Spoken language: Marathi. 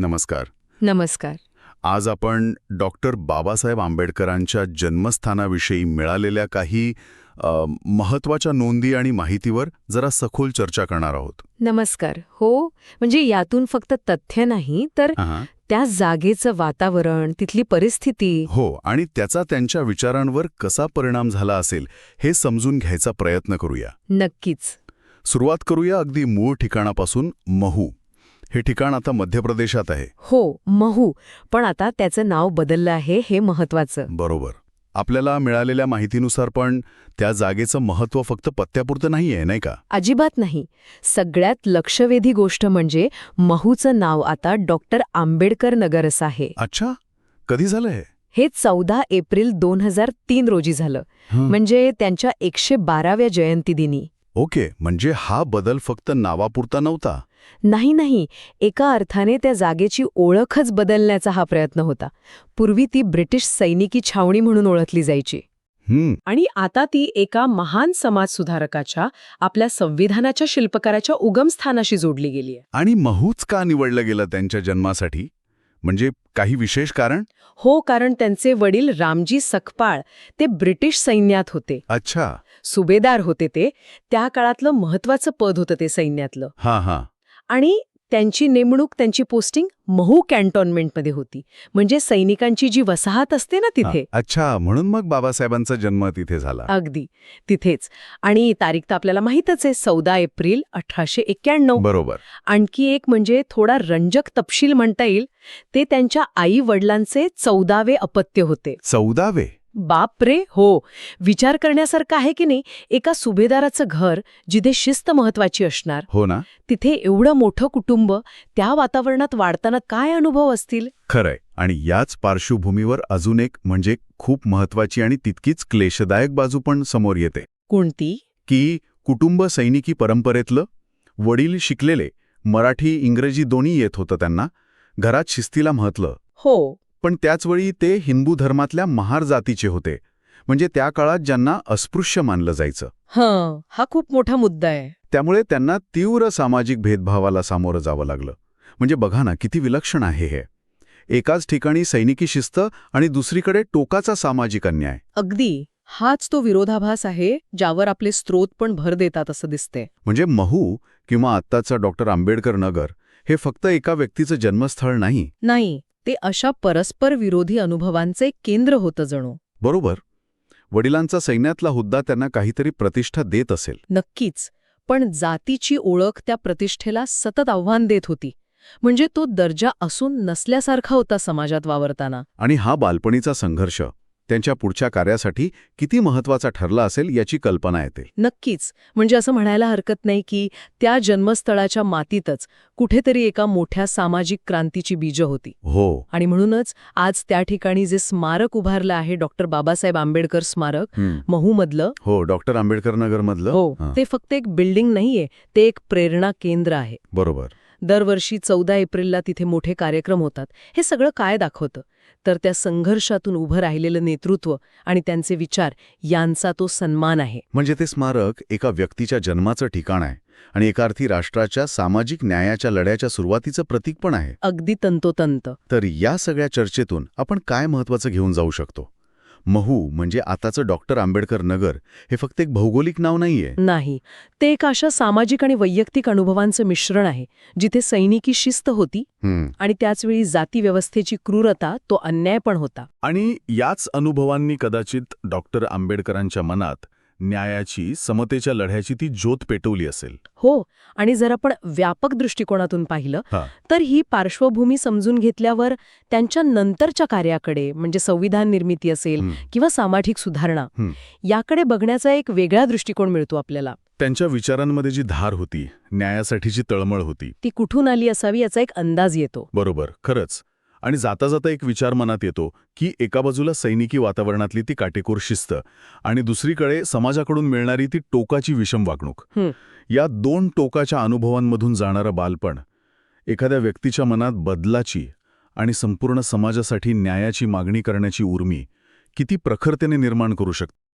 नमस्कार. नमस्कार. आज आपण डॉक्टर बाबासाहेब आंबेडकरांच्या जन्मस्थानाविषयी मिळालेल्या काही महत्त्वाच्या नोंदी आणि माहितीवर जरा सखोल चर्चा करणार आहोत. नमस्कार. हो म्हणजे यातून फक्त तथ्य नाही तर. त्या जागेचं वातावरण तिथली परिस्थिती. हो आणि त्याचा त्यांच्या विचारांवर कसा परिणाम झाला असेल हे समजून घ्यायचा प्रयत्न करूया. नक्कीच. सुरुवात करूया अगदी मूळ ठिकाणापासून महू. हे ठिकाण आता मध्य प्रदेशात आहे. हो महू. पण आता त्याचं नाव बदललं आहे हे महत्वाचं बरोबर. आपल्याला मिळालेल्या माहितीनुसार पण त्या जागेचं महत्त्व फक्त पत्त्यापुरतं नाही आहे नाही का? अजिबात नाही. सगळ्यात लक्षवेधी गोष्ट म्हणजे महूचं नाव आता डॉक्टर आंबेडकर नगर असं आहे. अच्छा? कधी झालं हे? हे चौदा एप्रिल दोन हजार तीन रोजी झालं. म्हणजे त्यांच्या एकशे बाराव्या जयंतीदिनी. ओके म्हणजे हा बदल फक्त नावापुरता नव्हता? नाही नाही. एका अर्थाने त्या जागेची ओळखच बदलण्याचा हा प्रयत्न होता. पूर्वी ती ब्रिटिश सैनिकी छावणी म्हणून ओळखली जायची. आणि आता ती एका महान समाजसुधारकाच्या आपल्या संविधानाच्या शिल्पकाराच्या उगमस्थानाशी जोडली गेली आहे. आणि महूच का निवडलं गेलं त्यांच्या जन्मासाठी? म्हणजे काही विशेष कारण? हो कारण त्यांचे वडील रामजी सकपाळ ते ब्रिटिश सैन्यात होते. अच्छा. सुभेदार होते ते. त्या काळातलं महत्वाचं पद होतं ते सैन्यातलं. हां हां. आणि त्यांची नेमणूक त्यांची पोस्टिंग महू कॅन्टॉन्मेंटमध्ये होती. म्हणजे सैनिकांची जी वसाहत असते ना तिथे. अच्छा म्हणून मग बाबासाहेबांचा जन्म तिथे झाला. अगदी. तिथेच. आणि तारीख तर आपल्याला माहीतच आहे चौदा एप्रिल अठराशे एक्क्याण्णव. बरोबर. आणखी एक म्हणजे थोडा रंजक तपशील म्हणता येईल ते त्यांच्या आई वडिलांचे चौदावे अपत्य होते. चौदावे? बाप रे हो. विचार करण्यासारखं आहे की नाही एका सुभेदाराचं घर जिथे शिस्त महत्वाची असणार हो ना. तिथे एवढं मोठं कुटुंब त्या वातावरणात वाढताना काय अनुभव असतील? खरंय. आणि याच पार्श्वभूमीवर अजून एक म्हणजे खूप महत्वाची आणि तितकीच क्लेशदायक बाजू पण समोर येते. कोणती? की कुटुंब सैनिकी परंपरेतलं वडील शिकलेले मराठी इंग्रजी दोन्ही येत होतं त्यांना घरात शिस्तीला महत्लं हो. पण त्याचवेळी ते हिंदू धर्मातल्या महार जातीचे होते. म्हणजे त्या काळात ज्यांना अस्पृश्य मानलं जायचं. हं हा खूप मोठा मुद्दा आहे. त्यामुळे त्यांना तीव्र सामाजिक भेदभावाला सामोरं जावं लागलं. म्हणजे बघा ना किती विलक्षण आहे हे. एकाच ठिकाणी सैनिकी शिस्त आणि दुसरीकडे टोकाचा सामाजिक अन्याय. अगदी. हाच तो विरोधाभास आहे ज्यावर आपले स्रोत पण भर देतात असं दिसते म्हणजे महू किंवा आत्ताचं डॉक्टर आंबेडकर नगर हे फक्त एका व्यक्तीचं जन्मस्थळ नाही. नाही. ते अशा परस्पर विरोधी अनुभवांचे केंद्र होतं जणू. बरोबर. वडिलांचा सैन्यातला हुद्दा त्यांना काहीतरी प्रतिष्ठा देत असेल. नक्कीच. पण जातीची ओळख त्या प्रतिष्ठेला सतत आव्हान देत होती. म्हणजे तो दर्जा असून नसल्यासारखा होता समाजात वावरताना. आणि हा बालपणीचा संघर्ष. त्यांच्या पुढच्या कार्यासाठी किती महत्त्वाचा ठरला असेल याची कल्पना येते. नक्कीच. म्हणजे असं म्हणायला हरकत नाही की त्या जन्मस्थळाच्या मातीतच कुठेतरी एका मोठ्या सामाजिक क्रांतीची बीजं होती. हो. आणि म्हणूनच आज त्या ठिकाणी जे स्मारक उभारलं आहे डॉक्टर बाबासाहेब आंबेडकर स्मारक. महूमधलं. हो डॉक्टर आंबेडकर नगरमधलं. हां, ते फक्त एक बिल्डिंग नाहीये ते एक प्रेरणा केंद्र आहे. बरोबर. दरवर्षी चौदा एप्रिलला तिथे मोठे कार्यक्रम होतात. हे सगळं काय दाखवतं? तर त्या संघर्षातून उभं राहिलेलं नेतृत्व आणि त्यांचे विचार यांचा तो सन्मान आहे. म्हणजे ते स्मारक एका व्यक्तीच्या जन्माचं ठिकाण आहे आणि एका अर्थी राष्ट्राच्या सामाजिक न्यायाच्या लढ्याच्या सुरुवातीचं प्रतीक पण आहे. अगदी तंतोतंत. तर या सगळ्या चर्चेतून आपण काय महत्वाचं घेऊन जाऊ शकतो? महू म्हणजे आताचं डॉक्टर आंबेडकर नगर हे फक्त एक भौगोलिक नाव नाहीये. नाही. ते एक अशा सामाजिक आणि वैयक्तिक अनुभवांचं मिश्रण आहे जिथे सैनिकी शिस्त होती. आणि त्याचवेळी जाती व्यवस्थेची क्रूरता तो अन्याय पण होता. आणि याच अनुभवांनी कदाचित डॉक्टर आंबेडकरांच्या मनात न्यायाची समतेच्या लढ्याची ती ज्योत पेटवली असेल हो आणि जर आपण व्यापक दृष्टिकोनातून पाहिलं. तर ही पार्श्वभूमी समजून घेतल्यावर त्यांच्या नंतरच्या कार्याकडे म्हणजे संविधान निर्मिती असेल. किंवा सामाजिक सुधारणा. याकडे बघण्याचा एक वेगळा दृष्टिकोन मिळतो आपल्याला त्यांच्या विचारांमध्ये जी धार होती न्यायासाठीची तळमळ होती ती कुठून आली असावी याचा एक अंदाज येतो बरोबर खरंच आणि जाता जाता एक विचार मनात येतो की एका बाजूला सैनिकी वातावरणातली ती काटेकोर शिस्त आणि दुसरीकडे समाजाकडून मिळणारी ती टोकाची विषम वागणूक. या दोन टोकाच्या अनुभवांमधून जाणारं बालपण एखाद्या व्यक्तीच्या मनात बदलाची आणि संपूर्ण समाजासाठी न्यायाची मागणी करण्याची उर्मी किती प्रखरतेने निर्माण करू शकते